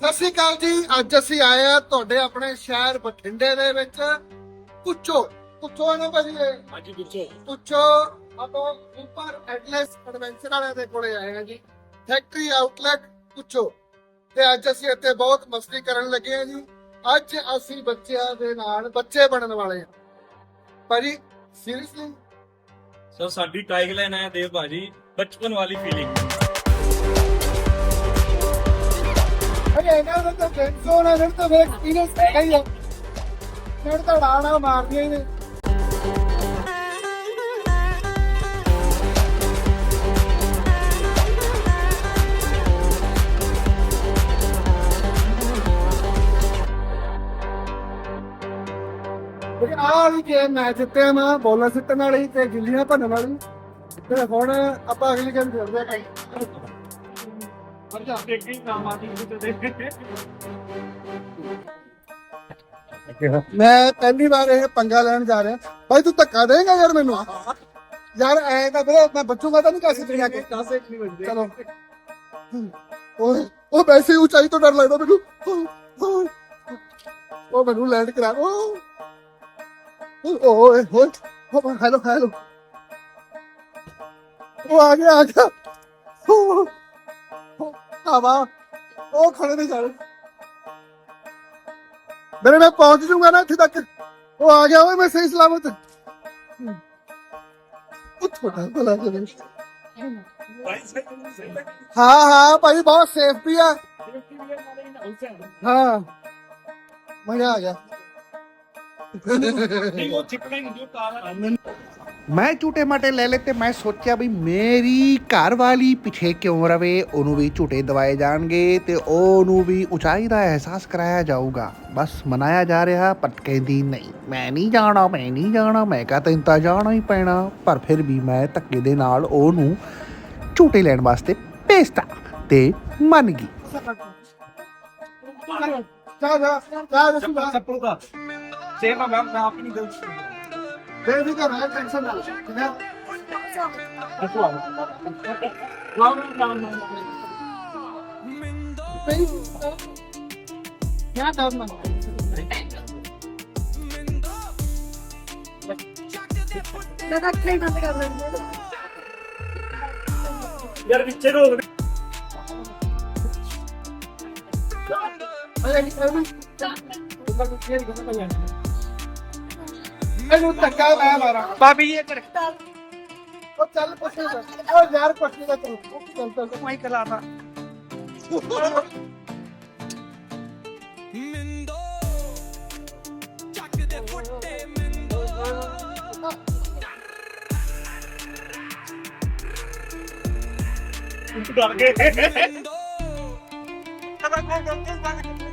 ਸਤਿ ਸ਼੍ਰੀ ਅਕਾਲ ਜੀ ਅੱਜ ਅਸੀਂ ਆਏ ਆ ਤੁਹਾਡੇ ਆਪਣੇ ਸ਼ਹਿਰ ਬਠਿੰਡੇ ਦੇ ਵਿੱਚ। ਪੁੱਛੋ ਪੁੱਛੋ ਨਾ ਭਾਜੀ ਹਾਂਜੀ ਪੁੱਛੋ। ਪੁੱਛੋ ਆਪਾਂ ਉੱਪਰ ਐਟਲਸ ਐਡਵੈਂਚਰ ਵਾਲਿਆਂ ਦੇ ਕੋਲੇ ਆਏ ਆ ਜੀ। ਫੈਕਟਰੀ ਆਊਟਲੈਟ ਪੁੱਛੋ। ਤੇ ਅੱਜ ਅਸੀਂ ਇੱਥੇ ਬਹੁਤ ਮਸਤੀ ਕਰਨ ਲੱਗੇ ਆ ਜੀ। ਅੱਜ ਅਸੀਂ ਬੱਚਿਆਂ ਦੇ ਨਾਲ ਬੱਚੇ ਬਣਨ ਵਾਲੇ ਆ ਭਾਜੀ ਸੀਰੀਅਸਲੀ ਸਰ ਸਾਡੀ ਟਾਈਗਲਾਈਨ ਹੈ ਦੇਵ ਭਾਜੀ ਬਚਪਨ ਵਾਲੀ ਫੀਲਿੰਗ ਆ ਫਿਰ ਤਾਂ ਡਾਣਾ ਮਾਰਦੀਆਂ ਹੀ ਨੇ ਤੇ ਆਹ ਵੀ ਗੇਮ ਮੈਚ ਜਿੱਤਿਆ ਮੈਂ ਬੋਲਰ ਸਿੱਟਣ ਵਾਲੀ ਤੇ ਗਿੱਲੀਆਂ ਭੰਨਣ ਵਾਲੀ ਤੇ ਹੁਣ ਆਪਾਂ ਅਗਲੀ ਗੇਮ ਖੇਡਦੇ ਹਾਂ ਮੈਂ ਪਹਿਲੀ ਵਾਰ ਇਹ ਪੰਗਾ ਲੈਣ ਜਾ ਰਿਹਾ। ਭਾਈ ਤੂੰ ਧੱਕਾ ਦੇਂਗਾ ਯਾਰ ਮੈਨੂੰ? ਯਾਰ ਐ ਤਾਂ ਵੀਰੇ ਮੈਂ ਬਚੂਗਾ ਤਾਂ ਨਹੀਂ ਕਾਸੀ ਤੇ ਜਾ ਕੇ ਕਾਸੇ ਨਹੀਂ ਬੰਦੇ ਚਲੋ। ਉਹ ਉਹ ਵੈਸੇ ਹੀ ਉਚਾਈ ਤੋਂ ਡਰ ਲੱਗਦਾ ਮੈਨੂੰ। ਉਹ ਮੈਨੂੰ ਲੈਂਡ ਕਰਾ। ਉਹ ਓਏ ਹੋਏ ਉਹ ਹੈਲੋ ਹੈਲੋ ਉਹ ਆ ਗਿਆ ਆ ਗਿਆ। ਉਹ ਉਹ ਖੜੇ ਨਹੀਂ ਜਾ ਮੇਰੇ ਮੈਂ ਪਹੁੰਚ ਜੂਗਾ ਨਾ ਇੱਥੇ ਤੱਕ। ਉਹ ਆ ਗਿਆ, ਓਏ ਮੈਂ ਸਹੀ ਸਲਾਮਤ। ਉਹ ਥੋੜਾ ਭਲਾ ਜਿਹਾ ਹਾਂ ਹਾਂ, ਭਾਈ ਬਹੁਤ ਸੇਫਟੀ ਆ। ਹਾਂ। ਮਜ਼ਾ ਆ ਗਿਆ। ਉਹ ਚਿਪਕਣ ਜੋ ਕਾਰ ਮੈਂ ਝੂਟੇ ਮਾਟੇ ਲੈ ਲਏ ਤੇ ਮੈਂ ਸੋਚਿਆ ਵੀ ਮੇਰੀ ਘਰ ਵਾਲੀ ਪਿੱਛੇ ਕਿਉਂ ਰਵੇ ਉਹਨੂੰ ਵੀ ਝੂਟੇ ਦਵਾਏ ਜਾਣਗੇ ਤੇ ਉਹਨੂੰ ਵੀ ਉਚਾਈ ਦਾ ਅਹਿਸਾਸ ਕਰਾਇਆ ਜਾਊਗਾ ਬਸ ਮਨਾਇਆ ਜਾ ਰਿਹਾ ਪਰ ਕਹਿੰਦੀ ਨਹੀਂ ਮੈਂ ਨਹੀਂ ਜਾਣਾ ਮੈਂ ਨਹੀਂ ਜਾਣਾ ਮੈਂ ਕਹਾਂ ਤੈਨੂੰ ਤਾਂ ਜਾਣਾ ਹੀ ਪੈਣਾ ਪਰ ਫਿਰ ਵੀ ਮੈਂ ਧੱਕੇ ਦੇ ਨਾਲ ਉਹਨੂੰ ਝੂਟੇ ਲੈਣ ਵਾਸਤੇ ਭੇਜਤਾ ਤੇ ਮੰਨ ਗਈ ਜਾ ਜਾ ਜਾ ਰਸੂ ਦਾ ਸੇਵਾ ਮੈਂ ਮੈਂ ਆਪ ਫੇਰ ਵੀ ਕਰ ਟੈਨਸ਼ਨ ਨਾ ਲੈ ਠੀਕ ਹੈ ਅਸੂ ਆ ਲਾਉਂ ਨਾ ਨਾ ਕਿਆ ਕਰਨਾ ਮੈਂ ਤਾਂ ਅੱਖਾਂ ਹੀ ਬੰਦ ਕਰ ਲੈਂਦੀ ਹਾਂ ਯਾਰ ਵਿੱਚੇ ਰੋਕ ਦੇ ਅਰੇ ਇਹਨੂੰ ਇਹਨੂੰ ਧੱਕਾ ਮੈਂ ਮਾਰਾਂ। ਭਾਬੀ ਇਹ ਕਰ ਉਹ ਚੱਲ ਪੁੱਛੇ ਉਹ ਯਾਰ ਪੁੱਛੇ ਦਾ। ਤੂੰ ਚੱਲ ਚੱਲ ਮੈਂ ਕਲਾਤਾ ਡਰ ਗਏ। ਨਾ ਕਿਉਂ ਸੱਖੇ ਨਹੀਂ ਕੋਈ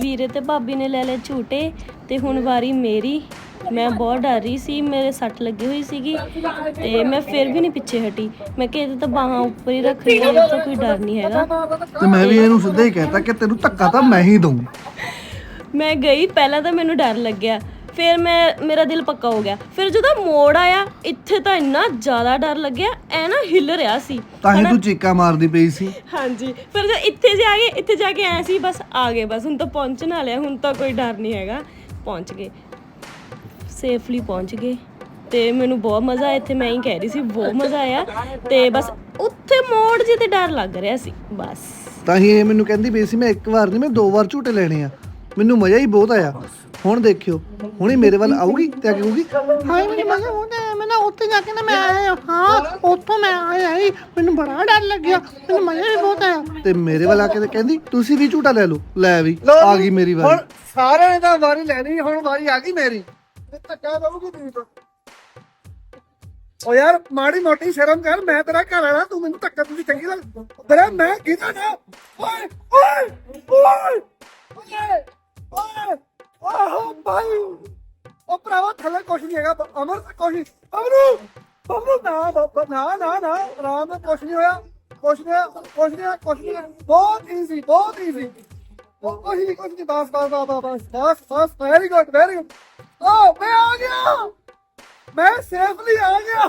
ਵੀਰੇ ਤੇ ਭਾਬੀ ਨੇ ਲੈ ਲਏ ਝੂਟੇ ਤੇ ਹੁਣ ਵਾਰੀ ਮੇਰੀ। ਮੈਂ ਬਹੁਤ ਡਰ ਰਹੀ ਸੀ ਮੇਰੇ ਸੱਟ ਲੱਗੀ ਹੋਈ ਸੀਗੀ ਤੇ ਮੈਂ ਫਿਰ ਵੀ ਨਹੀਂ ਪਿੱਛੇ ਹਟੀ। ਮੈਂ ਕਿਹਾ ਇਹਦੇ ਤਾਂ ਬਾਹਾਂ ਉੱਪਰ ਹੀ ਰੱਖ ਲਈ ਇਹ ਤਾਂ ਕੋਈ ਡਰ ਨਹੀਂ ਹੈਗਾ। ਤੇ ਮੈਂ ਵੀ ਇਹਨੂੰ ਸਿੱਧਾ ਹੀ ਕਹਿਤਾ ਕਿ ਤੈਨੂੰ ਧੱਕਾ ਤਾਂ ਮੈਂ ਹੀ ਦਊਂ ਮੈਂ ਗਈ ਪਹਿਲਾਂ ਤਾਂ ਮੈਨੂੰ ਡਰ ਲੱਗਿਆ। ਫਿਰ ਮੈਂ ਮੇਰਾ ਦਿਲ ਪੱਕਾ ਹੋ ਗਿਆ। ਫਿਰ ਜਦੋਂ ਮੋੜ ਆਇਆ ਇੱਥੇ ਤਾਂ ਇੰਨਾ ਜ਼ਿਆਦਾ ਡਰ ਲੱਗਿਆ ਐ ਨਾ ਹਿੱਲ ਰਿਹਾ ਸੀ। ਤਾਂ ਹੀ ਤੂੰ ਚੀਕਾਂ ਮਾਰਦੀ ਪਈ ਸੀ। ਹਾਂਜੀ ਫਿਰ ਜਦ ਇੱਥੇ ਜਾ ਗਏ ਇੱਥੇ ਜਾ ਕੇ ਆਏ ਸੀ ਬਸ ਆ ਗਏ ਬਸ। ਹੁਣ ਤਾਂ ਪਹੁੰਚਣ ਵਾਲੇ ਆ ਹੁਣ ਤਾਂ ਕੋਈ ਡਰ ਨਹੀਂ ਹੈਗਾ। ਪਹੁੰਚ ਗਏ। ਸੇਫਲੀ ਪਹੁੰਚ ਗਏ। ਤੇ ਮੈਨੂੰ ਬਹੁਤ ਮਜ਼ਾ ਆਇਆ ਇੱਥੇ ਮੈਂ ਹੀ ਕਹਿ ਰਹੀ ਸੀ ਬਹੁਤ ਮਜ਼ਾ ਆਇਆ। ਤੇ ਬਸ ਉੱਥੇ ਮੋੜ ਜੇ ਤੇ ਡਰ ਲੱਗ ਰਿਹਾ ਸੀ ਬਸ। ਤਾਂ ਹੀ ਇਹ ਮੈਨੂੰ ਕਹਿੰਦੀ ਪਈ ਸੀ ਮੈਂ ਇੱਕ ਵਾਰ ਨਹੀਂ ਮੈਂ ਦੋ ਵਾਰ ਝੂਟੇ ਲੈਣੇ ਆ। ਮੈਨੂੰ ਮਜ਼ਾ ਹੀ ਬਹੁਤ ਆਇਆ। ਹੁਣ ਦੇਖਿਓ ਹੁਣੇ ਮੇਰੇ ਵੱਲ ਆਊਗੀ ਤੇ ਆ ਕੇ ਕਹੂਗੀ ਹਾਏ ਮੈਨੂੰ ਮਜ਼ਾ ਬਹੁਤ ਆਇਆ। ਮੈਂ ਨਾ ਉੱਥੇ ਜਾ ਕੇ ਨਾ ਮੈਂ ਆਇਆ ਹਾਂ ਉੱਥੋਂ ਮੈਂ ਆਇਆ ਹੀ। ਮੈਨੂੰ ਬੜਾ ਡਰ ਲੱਗਿਆ। ਮੈਨੂੰ ਮਜ਼ਾ ਵੀ ਬਹੁਤ ਆਇਆ। ਤੇ ਮੇਰੇ ਵੱਲ ਆ ਕੇ ਤੇ ਕਹਿੰਦੀ ਤੁਸੀਂ ਵੀ ਝੂਟਾ ਲੈ ਲਓ। ਲੈ ਵੀ ਆ ਗਈ ਮੇਰੀ ਹੁਣ ਵਾਰੀ ਸਾਰਿਆਂ ਨੇ ਤਾਂ ਵਾਰੀ ਲੈਣੀ ਹੁਣ ਵਾਰੀ ਆ ਗਈ ਮੇਰੀ। ਤੇ ਧੱਕਾ ਦਊਗੀ ਤੂੰ ਤਾਂ। ਓ ਯਾਰ ਮਾੜੀ ਮੋਟੀ ਸ਼ਰਮ ਕਰ ਮੈਂ ਤੇਰਾ ਘਰ ਵਾਲਾ ਤੂੰ ਮੈਨੂੰ ਧੱਕਾ ਦਿੰਦੀ ਚੰਗੀ ਲੱਗ ਤੇਰਾ ਮੈਂ ਕੀਤਾ ਨਾ? ਓਏ ਓਏ ਓਏ ਓਏ। ਓਏ ਆਹ ਭਾਈ। ਉਹ ਭਰਾਵਾ ਥੱਲੇ ਕੁਛ ਨਹੀਂ ਹੈਗਾ, ਅਮਰ ਕੁਛ ਨਹੀਂ। ਅਮਰੂ ਅਮਰੂ, ਨਾ, ਬਾਬਾ, ਨਾ ਨਾ ਨਾ, ਆਰਾਮ ਨਾਲ ਕੁਛ ਨਹੀਂ ਹੋਇਆ। ਕੁਛ ਨਹੀਂ ਕੁਛ ਨਹੀਂ ਕੁਛ ਨਹੀਂ ਬਹੁਤ ਈਜ਼ੀ ਬਹੁਤ ਈਜ਼ੀ ਕੁਛ ਨਹੀਂ ਕੁਛ ਨਹੀਂ, ਬਸ ਬਸ ਬਸ ਬਸ ਬਸ ਬਸ ਵੈਰੀ ਗੁੱਡ ਵੈਰੀ ਗੁੱਡ ਓ, ਮੈਂ ਆ ਗਿਆ। ਮੈਂ ਸੇਫਲੀ ਆ ਗਿਆ।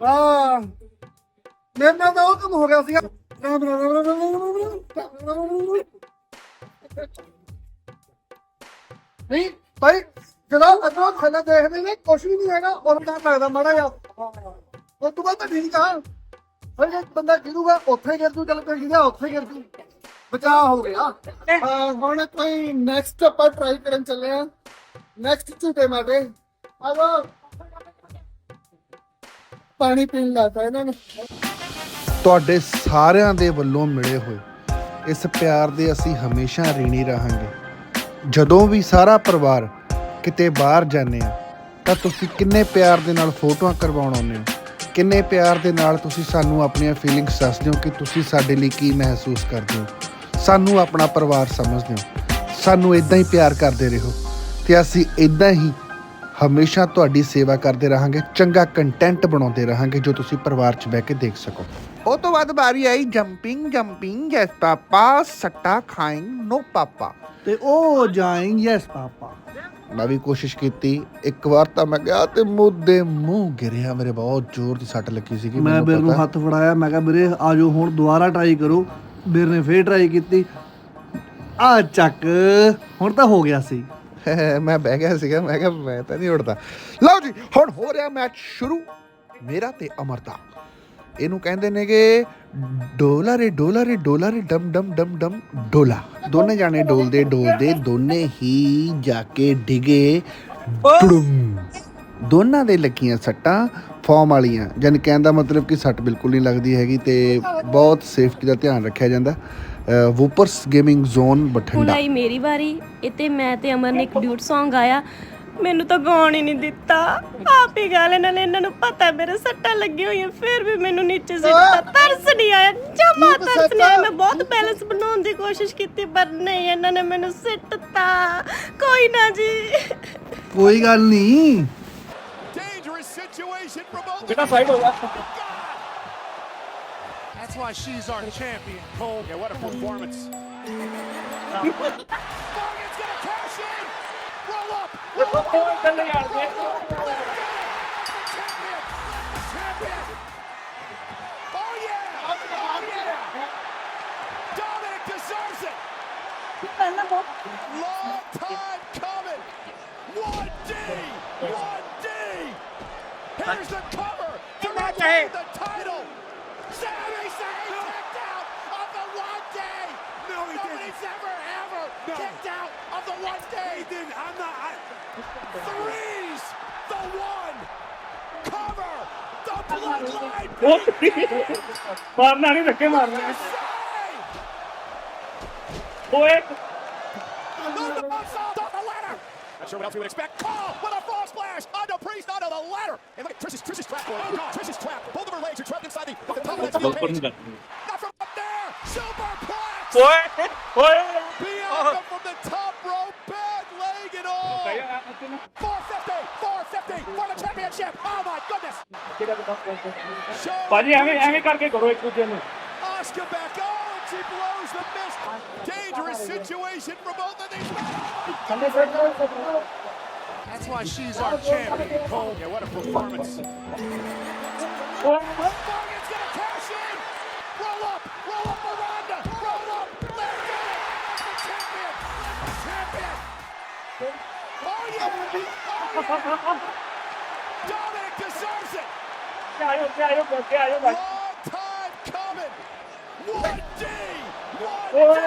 ਵਾਹ। ਮੇਰੇ ਨਾਲ ਤਾਂ ਉਹ ਕੰਮ ਹੋ ਗਿਆ ਸੀਗਾ। ਨਹੀਂ ਭਾਈ ਜਦੋਂ ਅੰਦਰੋਂ ਥੱਲੇ ਦੇਖਦੇ ਨੇ ਕੁਛ ਵੀ ਨਹੀਂ ਹੈਗਾ ਉਹ ਤਾਂ ਲੱਗਦਾ ਮਾੜਾ ਜਿਹਾ। ਉਹ ਤੋਂ ਬਾਅਦ ਤਾਂ ਠੀਕ ਆ। ਫਿਰ ਜੇ ਬੰਦਾ ਗਿਰੂਗਾ ਉੱਥੇ ਗਿਰ ਜੂ ਚੱਲ ਕੋਈ ਗਿਰਿਆ ਉੱਥੇ ਗਿਰ ਜੂ। ਬਚਾਅ ਹੋ ਗਿਆ। ਹਾਂ, ਹੁਣ ਕੋਈ ਨੈਕਸਟ ਆਪਾਂ ਟਰਾਈ ਕਰਨ ਚੱਲੇ ਆ ਨੈਕਸਟ ਝੂਟੇ ਮਾਟੇ ਆਲੋ ਪਾਣੀ ਪੀਣ ਲੱਗਾ ਇਹਨਾਂ ਨੇ। ਤੁਹਾਡੇ ਸਾਰਿਆਂ ਦੇ ਵੱਲੋਂ ਮਿਲੇ ਹੋਏ ਇਸ ਪਿਆਰ ਦੇ ਅਸੀਂ ਹਮੇਸ਼ਾ ਰੀਣੀ ਰਹਾਂਗੇ। ਜਦੋਂ ਵੀ ਸਾਰਾ ਪਰਿਵਾਰ ਕਿਤੇ ਬਾਹਰ ਜਾਂਦੇ ਆ, ਤਾਂ ਤੁਸੀਂ ਕਿੰਨੇ ਪਿਆਰ ਦੇ ਨਾਲ ਫੋਟੋਆਂ ਕਰਵਾਉਣ ਆਉਂਦੇ ਹੋ? ਕਿੰਨੇ ਪਿਆਰ ਦੇ ਨਾਲ ਤੁਸੀਂ ਸਾਨੂੰ ਆਪਣੀਆਂ ਫੀਲਿੰਗਸ ਦੱਸਦੇ ਹੋ ਕਿ ਤੁਸੀਂ ਸਾਡੇ ਲਈ ਕੀ ਮਹਿਸੂਸ ਕਰਦੇ ਹੋ? ਸਾਨੂੰ ਆਪਣਾ ਪਰਿਵਾਰ ਸਮਝਦੇ ਹੋ? ਸਾਨੂੰ ਇਦਾਂ ਹੀ ਪਿਆਰ ਕਰਦੇ ਰਹੋ ਤੇ ਅਸੀਂ ਇਦਾਂ ਹੀ ਹਮੇਸ਼ਾ ਤੁਹਾਡੀ ਸੇਵਾ ਕਰਦੇ ਰਹਾਂਗੇ, ਚੰਗਾ ਕੰਟੈਂਟ ਬਣਾਉਂਦੇ ਰਹਾਂਗੇ ਜੋ ਤੁਸੀਂ ਪਰਿਵਾਰ 'ਚ ਬਹਿ ਕੇ ਦੇਖ ਸਕੋ। ਉਹ ਤੋਂ ਬਾਅਦ ਵਾਰੀ ਆਈ ਜੰਪਿੰਗ ਜੰਪਿੰਗ ਯੈਸ ਪਾਪਾ ਸੱਟਾ ਖਾਇੰਗ ਨੋ ਪਾਪਾ। ਤੇ ਉਹ ਜਾਇੰ ਯੈਸ ਪਾਪਾ। ਮੈਂ ਵੀ ਕੋਸ਼ਿਸ਼ ਕੀਤੀ ਇੱਕ ਵਾਰ ਤਾਂ ਮੈਂ ਗਿਆ ਤੇ ਮੁੱਦੇ ਮੂੰਹ ਗਿਰਿਆ ਮੇਰੇ ਬਹੁਤ ਜ਼ੋਰ ਦੀ ਸੱਟ ਲੱਗੀ ਸੀ ਕਿ ਮੈਂ ਵੀਰ ਨੂੰ ਹੱਥ ਫੜਾਇਆ ਮੈਂ ਕਿਹਾ ਵੀਰੇ ਆਜੋ ਹੁਣ ਦੁਬਾਰਾ ਟਰਾਈ ਕਰੋ। ਵੀਰ ਨੇ ਫੇਰ ਟਰਾਈ ਕੀਤੀ। ਆ ਚੱਕ ਹੁਣ ਤਾਂ ਹੋ ਗਿਆ ਸੀ। ਮੈਂ ਬਹਿ ਗਿਆ ਸੀਗਾ ਮੈਂ ਕਿਹਾ ਮੈਂ ਤਾਂ ਨਹੀਂ ਉੱਡਦਾ। ਲਓ ਜੀ ਹੁਣ ਹੋ ਰਿਹਾ ਮੈਚ ਸ਼ੁਰੂ। ਮੇਰਾ ਤੇ ਅਮਰ ਦਾ। ਇਹਨੂੰ ਕਹਿੰਦੇ ਨੇਗੇ ਡੋਲਾ ਰੇ ਡੋਲਾ ਰੇ ਡੋਲਾ ਰੇ ਡਮ ਡਮ ਡਮ ਡਮ, ਡੋਲਾ। ਦੋਨੇ ਜਾਣੇ ਡੋਲਦੇ ਡੋਲਦੇ, ਦੋਨੇ ਹੀ ਜਾ ਕੇ ਡਿਗੇ। ਡੁੜੁਮ। ਦੋਨਾਂ ਦੇ ਲੱਗੀਆਂ ਸੱਟਾਂ ਫਾਰਮ ਵਾਲੀਆਂ। ਜਾਨੀ ਕਹਿਣ ਦਾ ਮਤਲਬ ਕਿ ਸੱਟ ਬਿਲਕੁਲ ਨਹੀਂ ਲੱਗਦੀ ਹੈਗੀ ਤੇ ਬਹੁਤ ਸੇਫਟੀ ਦਾ ਧਿਆਨ ਰੱਖਿਆ ਜਾਂਦਾ। ਵੂਪਰਸ ਗੇਮਿੰਗ ਜ਼ੋਨ ਹੁਣ ਆਈ ਮੇਰੀ ਵਾਰੀ ਇੱਥੇ ਮੈਂ ਤੇ ਅਮਰ ਨੇ ਇੱਕ ਡਿਊਟ Song ਗਾਇਆ। ਮੈਨੂੰ ਤਾਂ ਗਾਉਣ ਹੀ ਨਹੀਂ ਦਿੱਤਾ। ਆਪ ਹੀ ਗਾ ਲੈਣ ਨੇ ਇਹਨਾਂ ਨੂੰ ਪਤਾ ਮੇਰੇ ਸੱਟਾਂ ਲੱਗੀਆਂ ਹੋਈਆਂ ਫਿਰ ਵੀ ਮੈਨੂੰ ਨੀਚੇ ਸਿੱਟਦਾ ਤਰਸ ਨਹੀਂ ਆਇਆ ਜਮਾ ਤਰਸ ਨਹੀਂ ਆਇਆ। ਮੈਂ ਬਹੁਤ ਬੈਲੈਂਸ ਬਣਾਉਣ ਦੀ ਕੋਸ਼ਿਸ਼ ਕੀਤੀ ਪਰ ਨਹੀਂ ਇਹਨਾਂ ਨੇ ਮੈਨੂੰ ਸਿੱਟਤਾ। ਕੋਈ ਨਾ ਜੀ। ਕੋਈ ਗੱਲ ਨਹੀਂ. ਬੇਟਾ ਸਾਈਡ ਹੋ ਜਾ That's why she's our champion, Cole. Yeah, what a performance. Long time coming. 1D. 1D. Here's the cover the title. Sami Zayn kicked out of the one day. No, he Nobody's ever, ever kicked out of the one day. He didn't. I'm not. I threes, the one, cover, the bloodline. मारना नहीं Not sure what else we would expect. Call with a fall splash onto Priest onto the ladder. And look at Trish's, Trish's trap. Oh, God. Trish's trap. Both of her legs are trapped inside the, the top of that steel cage. Not from up there. Superplex. What? What? Oh. From the top rope. 450, 450 for the championship. Oh my goodness. Show ਭਾਜੀ ਐਵੇਂ ਐਵੇਂ ਕਰਕੇ ਕਰੋ ਇੱਕ ਦੂਜੇ ਨੂੰ Oscar back on. She blows the mist. Dangerous situation for both of these men. That's why she's our champion, Cole. Yeah, what a performance. Morgan's gonna cash in. Roll up, roll up, Dominic deserves it. Yeah, yeah, yeah. Long time coming. One D. One D.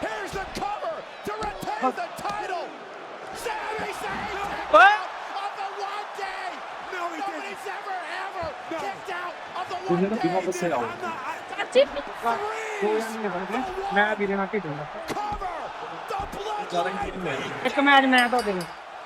Here's the cover to retain the title. Sammy Zayn. What? Bunların dünyası şey aldı. Ne bileyim hakikaten. Canım gitmedi. Ekmeğe merhaba dedim.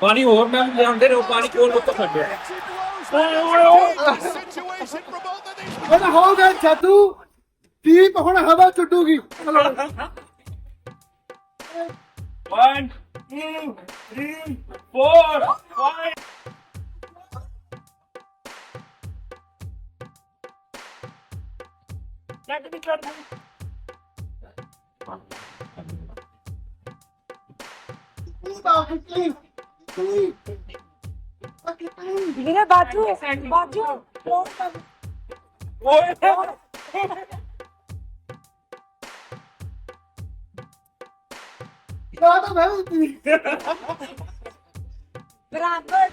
ਪਾਣੀ ਹੋਰ ਮੈਂ ਲਿਆਉਂਦੇ ਰਹੋ ਪਾਣੀ ਕੋਲ ਉੱਤੋਂ ਛੱਡਿਆ ਓਏ, ਓਏ, ਓਏ। ਹੁਣ ਹੋ ਗਿਆ ਜਾਦੂ ਦੀਪ ਹੁਣ ਹਵਾ ਛੱਡੂਗੀ 1 2 3 4 5 ਲੱਗ ਵੀ ਕਰ ਵੀਰੇ ਬਾਜੂ ਬਾਜੂ ਓਏ। ਨਾ ਤਾਂ ਮੈਂ ਵੀ ਬਰਾਬਰ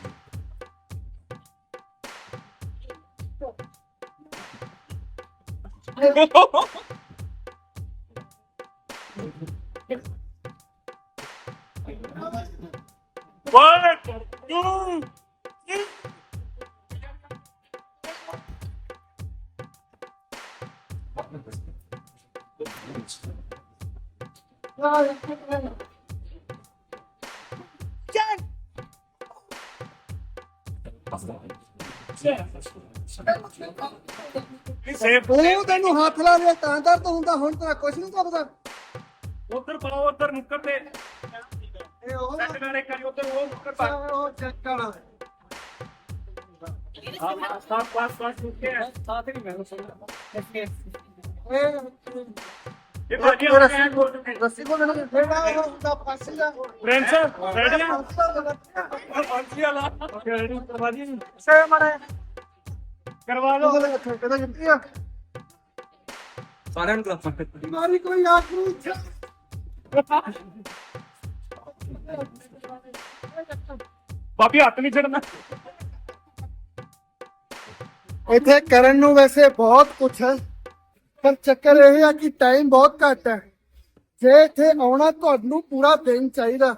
One, ਉਹ ਤੈਨੂੰ ਹੱਥ ਲਾ ਲਿਆ ਤਾਂ ਦਰਦ ਹੁੰਦਾ ਹੁਣ ਤੇਰਾ ਕੁਛ ਨਹੀਂ ਕਰਦਾ ਉਧਰ ਪਾਓ ਉਧਰ ਨੁੱਕਰ ਤੇ ਇਹ ਉਹ ਸੈੱਟ ਕਰ ਇੱਕ ਵਾਰੀ ਉਧਰ ਉਹ ਨੁੱਕਰ ਪਾ ਉਹ ਚੈੱਕ ਕਰ ਹਾਂ ਸਾਫ਼ ਪਾਸ ਪਾਸ ਬਾਬੀ ਹੱਥ ਨਹੀਂ ਛੱਡਣਾ। ਇੱਥੇ ਕਰਨ ਨੂੰ ਵੈਸੇ ਬਹੁਤ ਕੁਝ ਹੈ ਪਰ ਚੱਕਰ ਇਹ ਆ ਕਿ ਟਾਈਮ ਬਹੁਤ ਘੱਟ ਹੈ। ਜੇ ਇੱਥੇ ਆਉਣਾ ਤੁਹਾਨੂੰ ਪੂਰਾ ਦਿਨ ਚਾਹੀਦਾ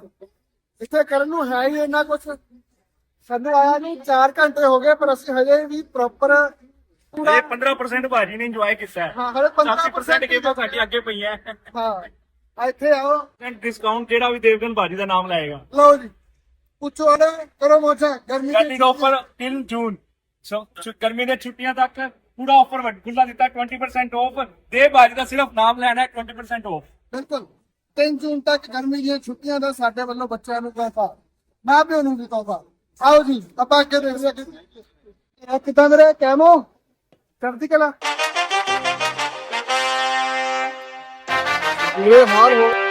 ਇੱਥੇ ਕਰਨ ਨੂੰ ਹੈ ਹੀ ਇੰਨਾ ਕੁਝ ਸਾਨੂੰ ਆਇਆ ਨੂੰ 4 ਘੰਟੇ ਹੋ ਗਏ ਪਰ ਅਸੀਂ ਹਜੇ ਵੀ ਪ੍ਰੋਪਰ ਪੂਰਾ ਇਹ 15% ਬਾਜੀ ਨੇ ਇੰਜੋਏ ਕੀਤਾ ਹੈ। ਹਾਂ ਹਲੇ 70% ਗੇਮਾਂ ਸਾਡੀ ਅੱਗੇ ਪਈਆਂ ਹਾਂ। ਇੱਥੇ ਆਓ। ਡਿਸਕਾਊਂਟ ਜਿਹੜਾ ਵੀ ਦੇਵਗਨ ਬਾਜੀ ਦਾ ਨਾਮ ਲਾਏਗਾ। ਲਓ ਜੀ। ਪੁੱਛੋ ਆਲੇ ਕਰੋ ਮੋਚਾ। ਗਰਮੀ ਗਰਮੀ ਦਾ ਆਫਰ 3 ਜੂਨ। ਸੋ ਗਰਮੀ ਦੇ ਛੁੱਟੀਆਂ ਤੱਕ ਪੂਰਾ ਆਫਰ ਖੁੱਲਾ ਦਿੱਤਾ 20% ਆਫ ਦੇ ਬਾਜੀ ਦਾ ਸਿਰਫ ਨਾਮ ਲੈਣਾ ਹੈ 20% ਆਫ ਬਿਲਕੁਲ। 3 ਜੂਨ ਤੱਕ ਗਰਮੀ ਦੀਆਂ ਛੁੱਟੀਆਂ ਦਾ ਸਾਡੇ ਵੱਲੋਂ ਬੱਚਿਆਂ ਨੂੰ ਤੋਹਫਾ। ਮਾਂ ਪਿਓ ਨੂੰ ਵੀ ਤੋਹਫਾ। ਆਓ ਜੀ ਆਪਾਂ ਅੱਗੇ ਦੇਖਦੇ ਹਾਂ। ਕਿ ਇਹ ਕਿਦਾਂ ਰਹੇ? ਕੈਮੋ? ਚੜ੍ਹਦੀ ਕਲਾ? ਇਹ ਹਾਲ ਹੋ।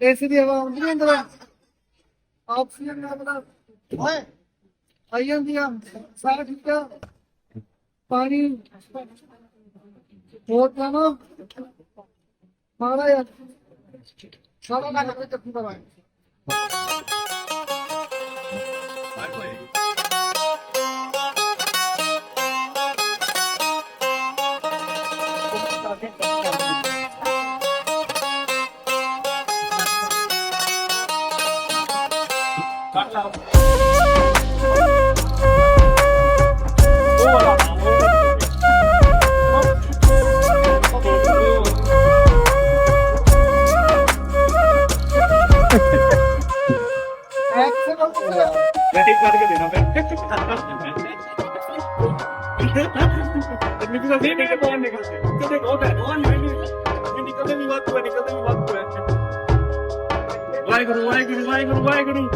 ਏਸੀ ਦੀ ਹਵਾ ਆਉਂਦੀ ਨਹੀਂ ਅੰਦਰ। ਆਕਸੀਜਨ ਨਾ ਬਣਾ ਓਏ। ਆਈ ਜਾਂਦੀ ਆ। ਸਾਰਾ ਠੀਕ ਆ। ਪਾਣੀ। ਹੋਰ ਜਾਣਾ ਮਾਰਾ ਯਾਰ ਸਾਰਾ ਨਾ ਕੋਈ ਚੱਕੀ ਦਵਾਈ Bye, play. ਵਾਹਿਗੁਰੂ ਵਾਹਿਗੁਰੂ ਵਾਹਿਗੁਰੂ ਵਾਹਿਗੁਰੂ।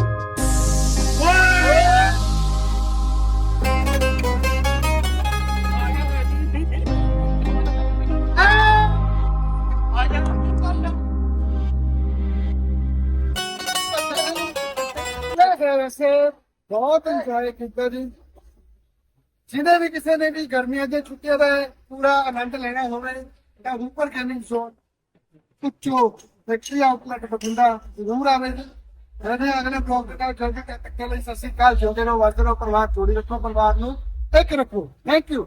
ਬਹੁਤ ਇੰਜੋਏ ਕੀਤਾ ਜੀ। ਜਿਹਦੇ ਵੀ ਕਿਸੇ ਨੇ ਵੀ ਗਰਮੀਆਂ ਦੀਆਂ ਛੁੱਟੀਆਂ ਦਾ ਪੂਰਾ ਆਨੰਦ ਲੈਣਾ ਹੋਵੇ, ਤਾਂ ਉੱਪਰ canning zone factory outlet Bathinda ਜ਼ਰੂਰ ਆਵੇ। ਜੀ ਅਗਲੇ ਬਲੌਗ ਦੇ ਨਾਲ ਜਲਦੀ ਤੱਕ ਲਈ ਸਤਿ ਸ਼੍ਰੀ ਅਕਾਲ, ਜਿਉਂਦੇ ਰਹੋ ਵਰਦੇ ਰਹੋ, ਪਰਿਵਾਰ ਜੋੜੀ ਰੱਖੋ, ਪਰਿਵਾਰ ਨੂੰ। ਇੱਕ ਰੱਖੋ ਥੈਂਕ ਯੂ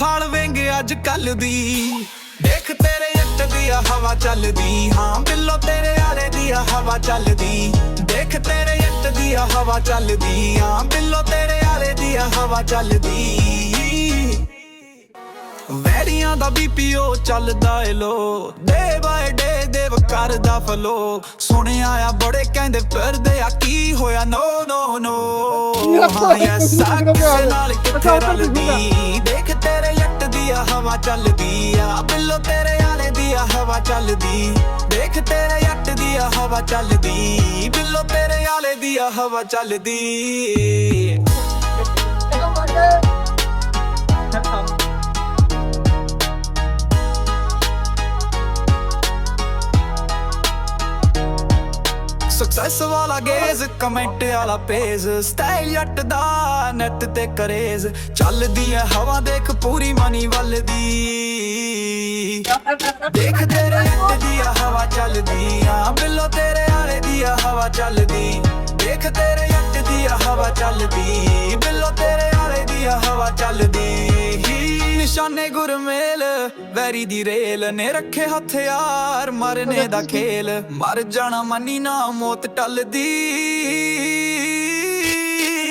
ਫੈਨ ਵੇਂਗੇ ਅੱਜ ਕੱਲ ਦੀ। ਦੇਖ ਤੇਰੇ ਇੱਟ ਦੀ ਆ ਹਵਾ ਚੱਲਦੀ। ਹਾਂ, ਬਿੱਲੋ ਤੇਰੇ ਆਲੇ ਦੀ ਆ ਹਵਾ ਚੱਲਦੀ। ਦੇਖ ਤੇਰੇ ਇੱਟ ਦੀ ਆ ਹਵਾ ਚੱਲਦੀ। ਹਾਂ, ਬਿੱਲੋ ਤੇਰੇ ਆਲੇ ਦੀ ਆ ਹਵਾ ਚੱਲਦੀ। ਵੈਰੀਆਂ ਦਾ ਬੀਪੀਓ ਚੱਲਦਾ ਏ ਲੋ। ਡੇ ਬਾਏ ਡੇ ਦੇਵ ਕਰਦਾ ਫਲੋ ਸੁਣਿਆ ਆ, ਬੜੇ ਕਹਿੰਦੇ ਫਿਰਦੇ ਆ, ਕੀ ਹੋਇਆ? ਨੋ ਨੋ ਨੋ ਹਾਂ ਯੈਸ ਨਾਲ ਕਿੱਥੇ ਰਲਦੀ? ਦੇਖ ਤੇਰੇ ਜੱਟ ਦੀ ਆ, ਹਵਾ ਚੱਲਦੀ ਆ। ਬਿੱਲੋ ਤੇਰੇ ਆਲੇ ਦੀ ਆ, ਹਵਾ ਚੱਲਦੀ। ਦੇਖ ਤੇਰੇ ਜੱਟ ਦੀ ਆ, ਹਵਾ ਚੱਲਦੀ। ਬਿੱਲੋ ਤੇਰੇ ਆਲੇ ਦੀ ਆ, ਹਵਾ ਚੱਲਦੀ। ਸਕਸੈਸ ਵਾਲਾ ਗੇਜ਼ ਕਮੈਂਟ ਵਾਲਾ ਪੇਜ ਸਟਾਈਲ ਜੱਟ ਦਾ ਨੈਟ ਤੇ ਕਰੇਜ਼। ਚੱਲਦੀ ਐ ਹਵਾ ਦੇਖ, ਪੂਰੀ ਮਨੀ ਵੱਲ ਦੀ ਦੇਖ ਤੇਰੇ ਜੱਟ ਦੀ ਆ ਹਵਾ ਚੱਲਦੀ ਆ ਬਿੱਲੋ ਤੇਰੇ ਆਲੇ ਦੀ ਆ ਹਵਾ ਚੱਲਦੀ। ਦੇਖ ਤੇਰੇ ਜੱਟ ਦੀ ਆ ਹਵਾ ਚੱਲਦੀ, ਬਿੱਲੋ ਤੇਰੇ ਆਲੇ ਦੀ ਆ ਹਵਾ ਚੱਲਦੀ। ਨਿਸ਼ਾਨੇ ਗੁਰਮੇਲ, ਵੈਰੀ ਦੀ ਰੇਲ ਨੇ ਰੱਖੇ ਹਥਿਆਰ ਮਰਨੇ ਦਾ ਖੇਲ। ਮਰ ਜਾਣਾ ਮੰਨੀ ਨਾ ਮੌਤ ਟਲਦੀ।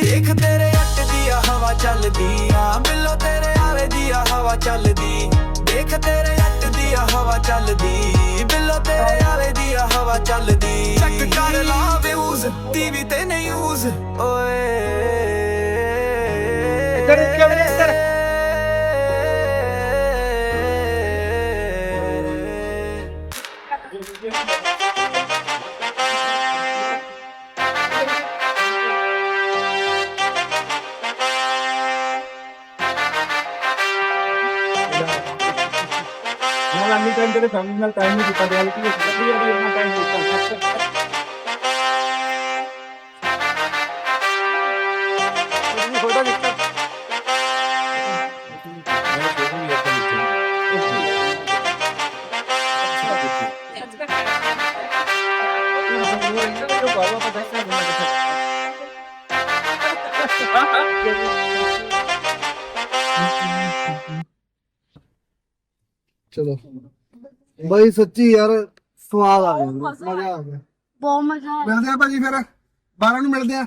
ਦੇਖ ਤੇਰੇ ਅੱਟ ਦੀ ਆ ਹਵਾ ਚੱਲਦੀ ਆ, ਬਿੱਲੋ ਤੇਰੇ ਆਵੇ ਦੀ ਆ ਹਵਾ ਚੱਲਦੀ। ਦੇਖ ਤੇਰੇ ਅੱਟ ਦੀ ਆ ਹਵਾ ਚੱਲਦੀ, ਬਿੱਲੋ ਤੇਰੇ ਆਵੇ ਦੀ ਹਵਾ ਚੱਲਦੀ। ਚੈੱਕ ਕਰ ਲਾ ਵਿਊਜ਼ ਟੀਵੀ ਤੇ ਨਿਊਜ਼ ਓਏ। ਇੱਧਰ ਇੱਕ ਕੈਮਰੇ ਨਾਲ ਟਾਈਮ ਤੇਰੇ ਫੈਮਿਲੀ ਨਾਲ ਟਾਈਮ ਨਹੀਂ ਦਿੱਤਾ ਰਿਐਲਿਟੀ ਵਿੱਚ ਕਦੀ ਕਦੀ ਉਹਨਾਂ ਟਾਈਮ ਦਿੱਤਾ ਚਲੋ। ਬਾਈ ਸੱਚੀ ਯਾਰ ਸਵਾਦ ਆ ਗਿਆ ਮਜ਼ਾ ਆ ਗਿਆ। ਬਹੁਤ ਮਜ਼ਾ ਆਇਆ। ਮਿਲਦੇ ਆ ਭਾਜੀ ਫਿਰ 12 ਨੂੰ ਮਿਲਦੇ ਆ।